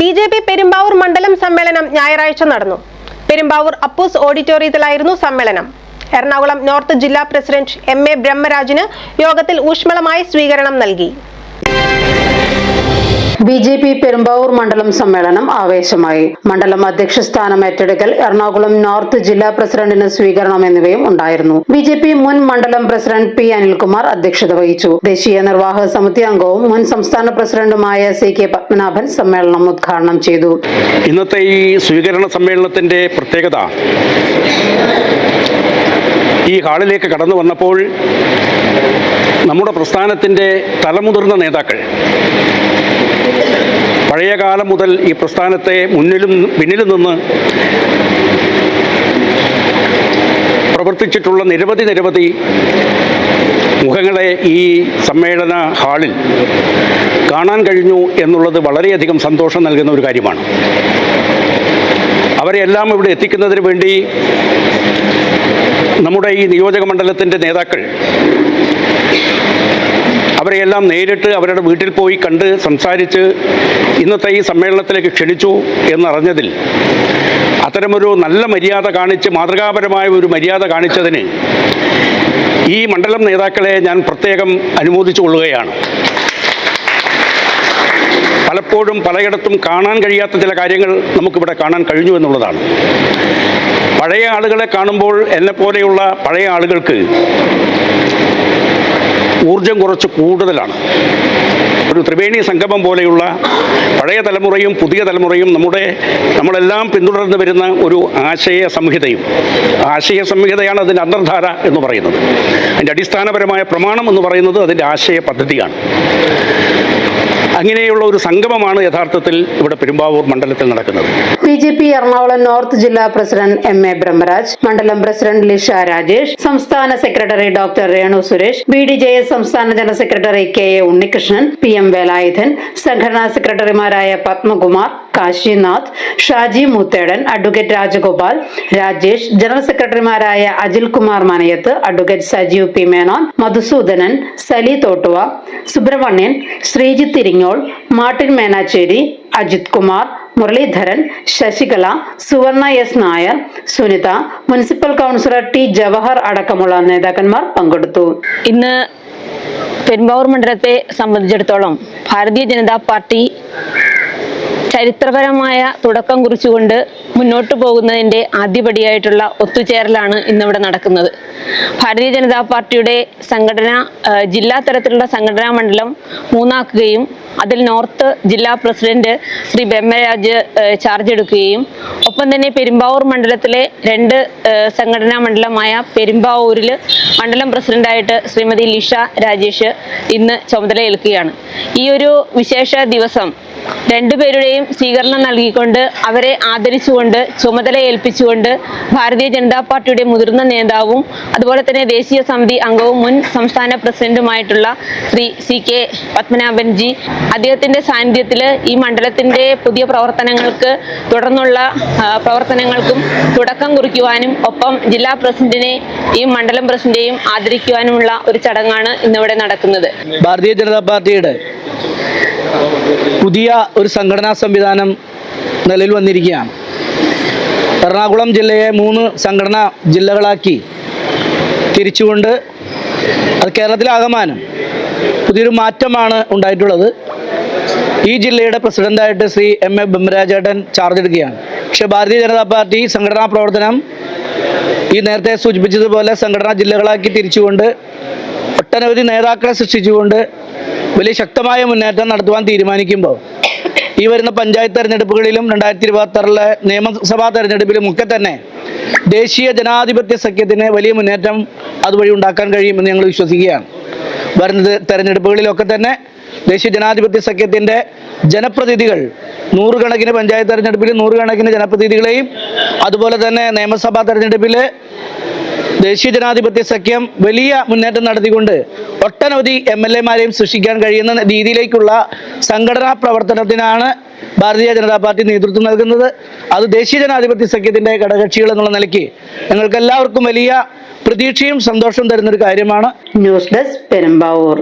B J P Perumbavoor മണ്ഡലം സമ്മേളനം ഞായറാഴ്ച നടന്നു. പെരുമ്പാവൂർ അപ്പൂസ് ഓഡിറ്റോറിയത്തിലായിരുന്നു സമ്മേളനം. എറണാകുളം നോർത്ത് ജില്ലാ പ്രസിഡന്റ് എം എ ബ്രഹ്മരാജിന് യോഗത്തിൽ ഊഷ്മളമായ സ്വീകരണം നൽകി. ബി ജെ പി പെരുമ്പാവൂർ മണ്ഡലം സമ്മേളനം ആവേശമായി. മണ്ഡലം അധ്യക്ഷ സ്ഥാനം ഏറ്റെടുക്കൽ എറണാകുളം നോർത്ത് ജില്ലാ പ്രസിഡന്റിന് സ്വീകരണം എന്നിവയും ഉണ്ടായിരുന്നു. ബി ജെ പി മുൻ മണ്ഡലം പ്രസിഡന്റ് പി അനിൽകുമാർ അധ്യക്ഷത വഹിച്ചു. ദേശീയ നിർവാഹക സമിതി അംഗവും മുൻ സംസ്ഥാന പ്രസിഡന്റുമായ സി കെ പത്മനാഭൻ സമ്മേളനം ഉദ്ഘാടനം ചെയ്തു. ഇന്നത്തെ ഈ സ്വീകരണ സമ്മേളനത്തിന്റെ പ്രത്യേകത ഈ ഹാളിലേക്ക് കടന്നു വന്നപ്പോൾ നമ്മുടെ പ്രസ്ഥാനത്തിന്റെ തലമുതിർന്ന നേതാക്കൾ. പഴയ കാലം മുതൽ ഈ പ്രസ്ഥാനത്തെ മുന്നിലും പിന്നിലും നിന്ന് പ്രവർത്തിച്ചിട്ടുള്ള നിരവധി നിരവധി മുഖങ്ങളെ ഈ സമ്മേളന ഹാളിൽ കാണാൻ കഴിഞ്ഞു എന്നുള്ളത് വളരെയധികം സന്തോഷം നൽകുന്ന ഒരു കാര്യമാണ്. അവരെല്ലാം ഇവിടെ എത്തിക്കുന്നതിന് വേണ്ടി നമ്മുടെ ഈ നിയോജക മണ്ഡലത്തിന്റെ നേതാക്കൾ അവരെയെല്ലാം നേരിട്ട് അവരുടെ വീട്ടിൽ പോയി കണ്ട് സംസാരിച്ച് ഇന്നത്തെ ഈ സമ്മേളനത്തിലേക്ക് ക്ഷണിച്ചു എന്നറിഞ്ഞതിൽ അത്തരമൊരു നല്ല മര്യാദ കാണിച്ച് മാതൃകാപരമായ ഒരു മര്യാദ കാണിച്ചതിന് ഈ മണ്ഡലം നേതാക്കളെ ഞാൻ പ്രത്യേകം അനുമോദിച്ചു കൊള്ളുകയാണ്. പലപ്പോഴും പലയിടത്തും കാണാൻ കഴിയാത്ത ചില കാര്യങ്ങൾ നമുക്കിവിടെ കാണാൻ കഴിഞ്ഞു എന്നുള്ളതാണ്. പഴയ ആളുകളെ കാണുമ്പോൾ എന്നെ പോലെയുള്ള പഴയ ആളുകൾക്ക് ഊർജം കുറച്ച് കൂടുതലാണ്. ഒരു ത്രിവേണി സംഗമം പോലെയുള്ള പഴയ തലമുറയും പുതിയ തലമുറയും നമ്മുടെ നമ്മളെല്ലാം പിന്തുടർന്ന് വരുന്ന ഒരു ആശയ സംഹിതയും. ആശയ സംഹിതയാണ് അതിന്റെ അന്തർധാര എന്ന് പറയുന്നത്. അതിന്റെ അടിസ്ഥാനപരമായ പ്രമാണം എന്ന് പറയുന്നത് അതിന്റെ ആശയ പദ്ധതിയാണ്. അങ്ങനെയുള്ള ഒരു സംഗമമാണ് യഥാർത്ഥത്തിൽ ഇവിടെ പെരുമ്പാവൂർ മണ്ഡലത്തിൽ നടക്കുന്നത്. B J P Ernakulam north ജില്ലാ പ്രസിഡന്റ് എം എ ബ്രഹ്മരാജ് മണ്ഡലം പ്രസിഡന്റ് ലിഷ രാജേഷ് സംസ്ഥാന secretary doctor Renu Suresh B D J S സംസ്ഥാന general secretary K A Unnikrishnan P M Velayudhan സംഘടനാ സെക്രട്ടറിമാരായ പത്മകുമാർ കാശിനാഥ് ഷാജി മുത്തേടൻ അഡ്വക്കേറ്റ് രാജഗോപാൽ രാജേഷ് ജനറൽ സെക്രട്ടറിമാരായ Ajil Kumar Manayath advocate Sajeev P Menon Madhusoodanan Sali Thottuva Subramanian Sreejith തിരിഞ്ഞോൾ Martin Menachery Ajith Kumar Muraleedharan Sasikala Suvarna S Nair Sunitha municipal councillor T Jawahar അടക്കമുള്ള നേതാക്കന്മാർ പങ്കെടുത്തു. ഇന്ന് പെരുമ്പാവൂർ മണ്ഡലത്തെ സംബന്ധിച്ചിടത്തോളം ഭാരതീയ ജനതാ പാർട്ടി ചരിത്രപരമായ തുടക്കം കുറിച്ചുകൊണ്ട് മുന്നോട്ട് പോകുന്നതിന്റെ ആദ്യപടിയായിട്ടുള്ള ഒത്തുചേരലാണ് ഇന്നിവിടെ നടക്കുന്നത്. ഭാരതീയ ജനതാ പാർട്ടിയുടെ സംഘടന ജില്ലാ തലത്തിലുള്ള സംഘടനാ മണ്ഡലം മൂന്നാക്കുകയും അതിൽ നോർത്ത് ജില്ലാ പ്രസിഡന്റ് ശ്രീ ബ്രഹ്മരാജ് ചാർജ് എടുക്കുകയും ഒപ്പം തന്നെ പെരുമ്പാവൂർ മണ്ഡലത്തിലെ രണ്ട് സംഘടനാ മണ്ഡലമായ പെരുമ്പാവൂരിൽ മണ്ഡലം പ്രസിഡന്റായിട്ട് ശ്രീമതി ലിഷ രാജേഷ് ഇന്ന് ചുമതലയേൽക്കുകയാണ്. ഈ ഒരു വിശേഷ ദിവസം രണ്ടുപേരുടെയും സ്വീകരണം നൽകിക്കൊണ്ട് അവരെ ആദരിച്ചുകൊണ്ട് ചുമതല ഏൽപ്പിച്ചുകൊണ്ട് ഭാരതീയ ജനതാ പാർട്ടിയുടെ മുതിർന്ന നേതാവും അതുപോലെ തന്നെ ദേശീയ സമിതി അംഗവും മുൻ സംസ്ഥാന പ്രസിഡന്റുമായിട്ടുള്ള ശ്രീ സി കെ പത്മനാഭൻജി അദ്ദേഹത്തിന്റെ സാന്നിധ്യത്തിൽ ഈ മണ്ഡലത്തിന്റെ പുതിയ പ്രവർത്തനങ്ങൾക്ക് തുടർന്നുള്ള പ്രവർത്തനങ്ങൾക്കും തുടക്കം കുറിക്കുവാനും ഒപ്പം ജില്ലാ പ്രസിഡന്റിനെ ഈ മണ്ഡലം പ്രസിഡന്റിനെയും ആദരിക്കുവാനുമുള്ള ഒരു ചടങ്ങാണ് ഇന്നിവിടെ നടക്കുന്നത്. ഭാരതീയ ജനതാ പാർട്ടിയുടെ പുതിയ ഒരു സംഘടനാ സംവിധാനം നിലവിൽ വന്നിരിക്കുകയാണ്. എറണാകുളം ജില്ലയെ മൂന്ന് സംഘടനാ ജില്ലകളാക്കി തിരിച്ചുകൊണ്ട് അത് കേരളത്തിലാകമാനം പുതിയൊരു മാറ്റമാണ് ഉണ്ടായിട്ടുള്ളത്. ഈ ജില്ലയുടെ പ്രസിഡന്റായിട്ട് ശ്രീ എം എ ബ്രഹ്മരാജേട്ടൻ ചാർജ് എടുക്കുകയാണ് പക്ഷെ ഭാരതീയ ജനതാ പാർട്ടി സംഘടനാ പ്രവർത്തനം ഈ നേരത്തെ സൂചിപ്പിച്ചതുപോലെ സംഘടനാ ജില്ലകളാക്കി തിരിച്ചുകൊണ്ട് ഒട്ടനവധി നേതാക്കളെ സൃഷ്ടിച്ചുകൊണ്ട് വലിയ ശക്തമായ മുന്നേറ്റം നടത്തുവാൻ തീരുമാനിക്കുമ്പോൾ ഈ വരുന്ന പഞ്ചായത്ത് തെരഞ്ഞെടുപ്പുകളിലും രണ്ടായിരത്തി ഇരുപത്തി നിയമസഭാ തെരഞ്ഞെടുപ്പിലും ഒക്കെ തന്നെ ദേശീയ ജനാധിപത്യ സഖ്യത്തിന് വലിയ മുന്നേറ്റം അതുവഴി ഉണ്ടാക്കാൻ കഴിയുമെന്ന് ഞങ്ങൾ വിശ്വസിക്കുകയാണ്. വരുന്ന തെരഞ്ഞെടുപ്പുകളിലൊക്കെ തന്നെ ദേശീയ ജനാധിപത്യ സഖ്യത്തിന്റെ ജനപ്രതിനിധികൾ നൂറുകണക്കിന് പഞ്ചായത്ത് തെരഞ്ഞെടുപ്പിൽ നൂറുകണക്കിന് ജനപ്രതിനിധികളെയും അതുപോലെ തന്നെ നിയമസഭാ തെരഞ്ഞെടുപ്പിൽ ദേശീയ ജനാധിപത്യ സഖ്യം വലിയ മുന്നേറ്റം നടത്തിക്കൊണ്ട് ഒട്ടനവധി എം എൽ എമാരെയും സൃഷ്ടിക്കാൻ കഴിയുന്ന രീതിയിലേക്കുള്ള സംഘടനാ പ്രവർത്തനത്തിനാണ് ഭാരതീയ ജനതാ പാർട്ടി നേതൃത്വം നൽകുന്നത്. അത് ദേശീയ ജനാധിപത്യ സഖ്യത്തിന്റെ ഘടകക്ഷികൾ എന്നുള്ള നിലയ്ക്ക് ഞങ്ങൾക്ക് എല്ലാവർക്കും വലിയ പ്രതീക്ഷയും സന്തോഷവും തരുന്നൊരു കാര്യമാണ്. News desk Perumbavoor.